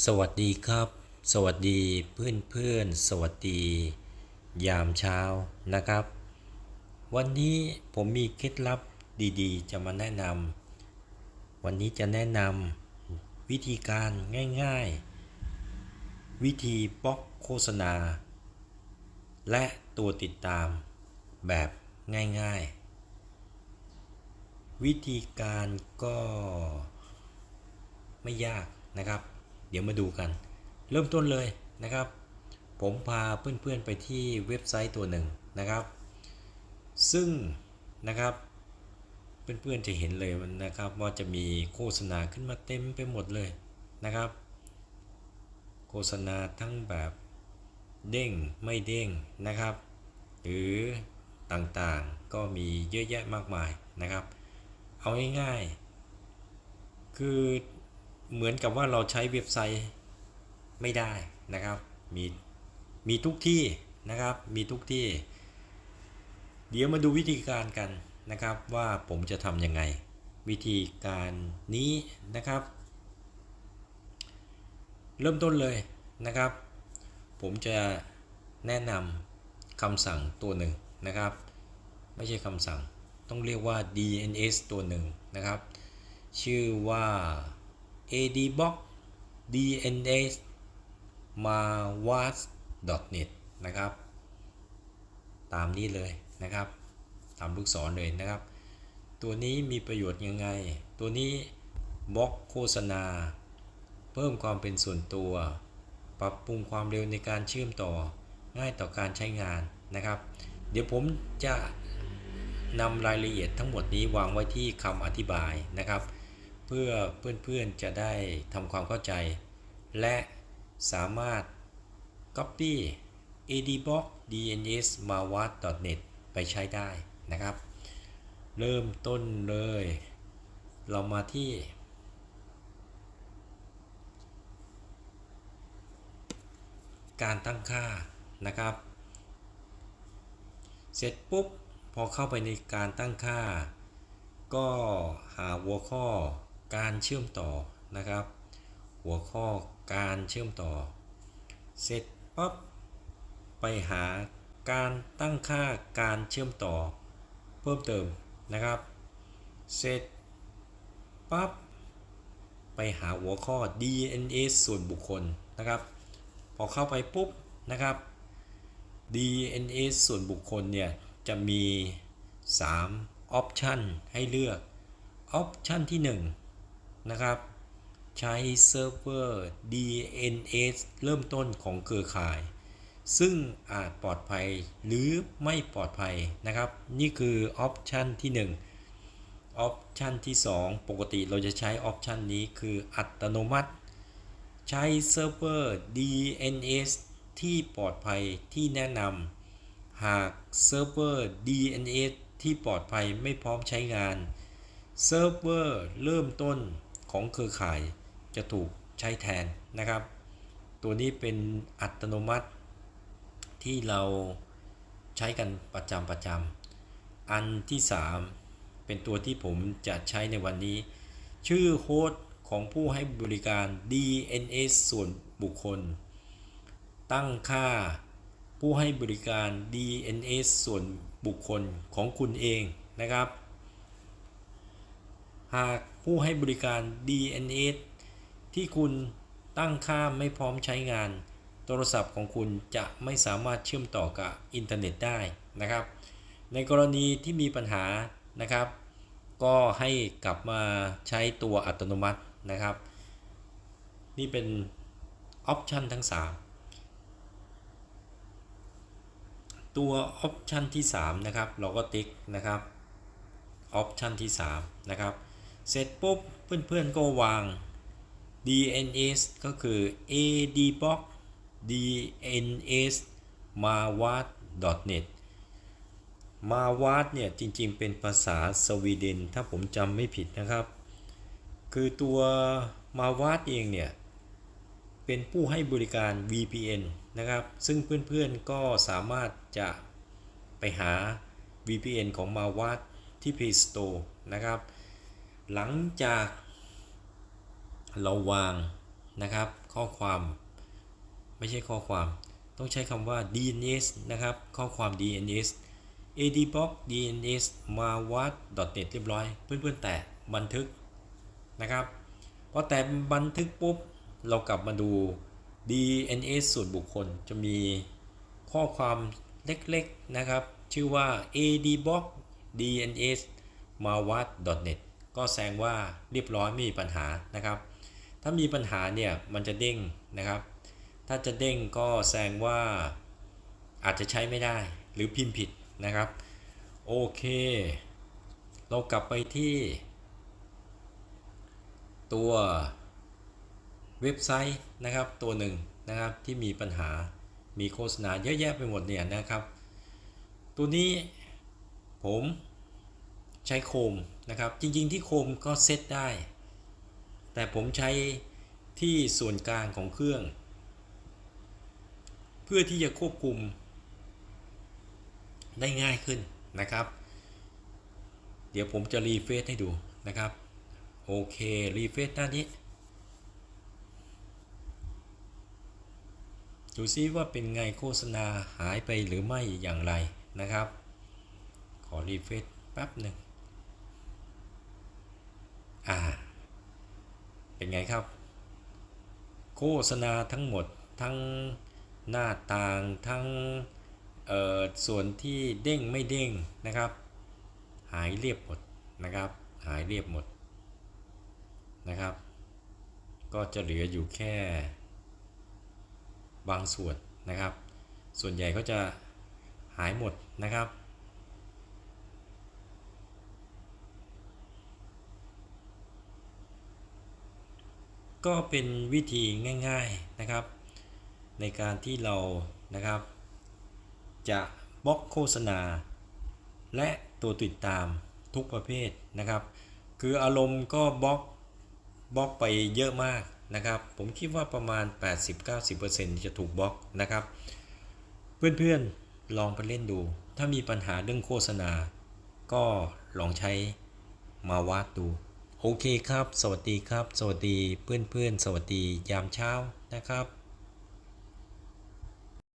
สวัสดีครับ สวัสดีเพื่อนเพื่อนสวัสดี ยามเช้านะครับ วันนี้ผมมีเคล็ดลับดีๆ จะมาแนะนำวันนี้จะแนะนำวิธีการง่ายๆ วิธีบล็อกโฆษณา และตัวติดตามแบบง่ายๆ วิธีการก็ไม่ยากนะครับ เดี๋ยวมาดูกัน เริ่มต้นเลยนะครับ ผมพาเพื่อนๆไปที่เว็บไซต์ตัวหนึ่งนะครับ ซึ่งนะครับเพื่อนๆจะเห็นเลยนะครับว่าจะมีโฆษณาขึ้นมาเต็มไปหมดเลยนะครับ โฆษณาทั้งแบบเด้งไม่เด้งนะครับ หรือต่างๆก็มีเยอะแยะมากมายนะครับ เอาง่ายๆคือ เหมือนกับว่าเราใช้เว็บไซต์ไม่ได้นะครับ มีมีทุกที่นะครับ มีทุกที่ เดี๋ยวมาดูวิธีการกันนะครับว่าผมจะทำยังไง วิธีการนี้นะครับ เริ่มต้นเลยนะครับ ผมจะแนะนำคำสั่งตัวหนึ่งนะครับ ไม่ใช่คำสั่งต้องเรียกว่า DNS ตัวหนึ่งนะครับ ชื่อว่า adblock dns mawas net นะครับ ตามนี้เลยนะครับ ตามลูกศรเลยนะครับ ตัวนี้มีประโยชน์ยังไง ตัวนี้บล็อกโฆษณา เพิ่มความเป็นส่วนตัว ปรับปรุงความเร็วในการเชื่อมต่อ ง่ายต่อการใช้งานนะครับ เดี๋ยวผมจะนำรายละเอียดทั้งหมดนี้วางไว้ที่คำอธิบายนะครับ พื่อเพื่อนๆจะได้ทำความเข้าใจ และสามารถ Copy adblock dns mawat net ไปใช้ได้นะครับ เริ่มต้นเลย เรามาที่ การตั้งค่านะครับ เสร็จปุ๊บ พอเข้าไปในการตั้งค่า ก็หาหัวข้อ การเชื่อมต่อนะครับ หัวข้อการเชื่อมต่อ เสร็จปั๊บไปหาการตั้งค่าการเชื่อมต่อ เพิ่มเติมนะครับ เสร็จปั๊บไปหาหัวข้อ DNS ส่วนบุคคลนะครับ พอเข้าไปปุ๊บนะครับ DNS ส่วนบุคคลเนี่ยจะมี3ออปชันให้เลือกออปชันที่ 1 นะครับ ใช้เซิร์ฟเวอร์ DNS เริ่มต้นของเครือข่าย ซึ่งอาจปลอดภัยหรือไม่ปลอดภัยนะครับ นี่คือออปชันที่1ออปชันที่ 2 ปกติเราจะใช้ออปชันนี้คืออัตโนมัติ ใช้เซิร์ฟเวอร์ DNS ที่ปลอดภัยที่แนะนำหากเซิร์ฟเวอร์ DNS ที่ปลอดภัยไม่พร้อมใช้งาน เซิร์ฟเวอร์เริ่มต้น ของเครือข่ายจะถูกใช้แทนนะครับ ตัวนี้เป็นอัตโนมัติที่เราใช้กันประจำประจำอันที่ 3 เป็นตัวที่ผมจะใช้ในวันนี้ ชื่อโฮสต์ของผู้ให้บริการ DNS ส่วนบุคคล ตั้งค่าผู้ให้บริการ DNS ส่วนบุคคลของคุณเองนะครับ หาก ผู้ให้บริการ DNS ที่คุณตั้งค่าไม่พร้อมใช้งาน โทรศัพท์ของคุณจะไม่สามารถเชื่อมต่อกับอินเทอร์เน็ตได้นะครับ ในกรณีที่มีปัญหานะครับ ก็ให้กลับมาใช้ตัวอัตโนมัตินะครับ นี่เป็นออปชันทั้ง 3 ตัวออปชันที่ 3 นะครับ เราก็ติ๊กนะครับออปชันที่ 3 นะครับ เสร็จปุ๊บเพื่อนๆก็วาง DNS ก็คือ adblock DNS mawat net มาวาดเนี่ยจริงๆเป็นภาษาสวีเดนถ้าผมจำไม่ผิดนะครับ คือตัวมาวาดเองเนี่ย เป็นผู้ให้บริการ VPN นะครับ ซึ่งเพื่อนๆก็สามารถจะไปหา VPN ของมาวาดที่ Play Store นะครับ หลังจากเราวางนะครับ ข้อความไม่ใช่ข้อความ ต้องใช้คำว่า DNS นะครับ ข้อความ DNS adblock DNS มาวัด .net เรียบร้อย เพื่อนๆ แตะบันทึกนะครับพอแตะบันทึกปุ๊บ เรากลับมาดู DNS ส่วนบุคคลจะมีข้อความเล็กๆนะครับ ชื่อว่า adblock DNS มาวัด .net ก็แสดงว่าเรียบร้อยไม่มีปัญหานะครับ ถ้ามีปัญหาเนี่ยมันจะเด้งนะครับ ถ้าจะเด้งก็แสดงว่าอาจจะใช้ไม่ได้หรือพิมพ์ผิดนะครับ โอเค เรากลับไปที่ ตัวเว็บไซต์นะครับตัวหนึ่งนะครับที่มีปัญหามีโฆษณาเยอะแยะไปหมดเนี่ยนะครับ ตัวนี้ผม ช้โคมนะครับ จริงๆที่โคมก็เซตได้ แต่ผมใช้ที่ส่วนกลางของเครื่อง เพื่อที่จะควบคุมได้ง่ายขึ้นนะครับ เดี๋ยวผมจะรีเฟซให้ดูนะครับ โอเค รีเฟซหน้านี้ ดูซิว่าเป็นไงโฆษณาหายไปหรือไม่อย่างไรนะครับ ขอรีเฟซแป๊บหนึ่ง อ่า เป็นไงครับ โฆษณาทั้งหมดทั้งหน้าต่างทั้งส่วนที่เด้งไม่เด้งนะครับ หายเรียบหมดนะครับ หายเรียบหมดนะครับ ก็จะเหลืออยู่แค่บางส่วนนะครับ ส่วนใหญ่ก็จะหายหมดนะครับ ก็เป็นวิธีง่าย ๆนะครับ ในการที่เรานะครับ จะบล็อกโฆษณา และตัวติดตามทุกประเภทนะครับ คืออารมณ์ก็บล็อกบล็อกไปเยอะมากนะครับ ผมคิดว่าประมาณ 80-90%จะถูกบล็อกนะครับ เพื่อนๆลองไปเล่นดู ถ้ามีปัญหาเรื่องโฆษณา ก็ลองใช้มาวาดดู โอเคครับ สวัสดีครับ สวัสดีเพื่อนๆ สวัสดียามเช้านะครับ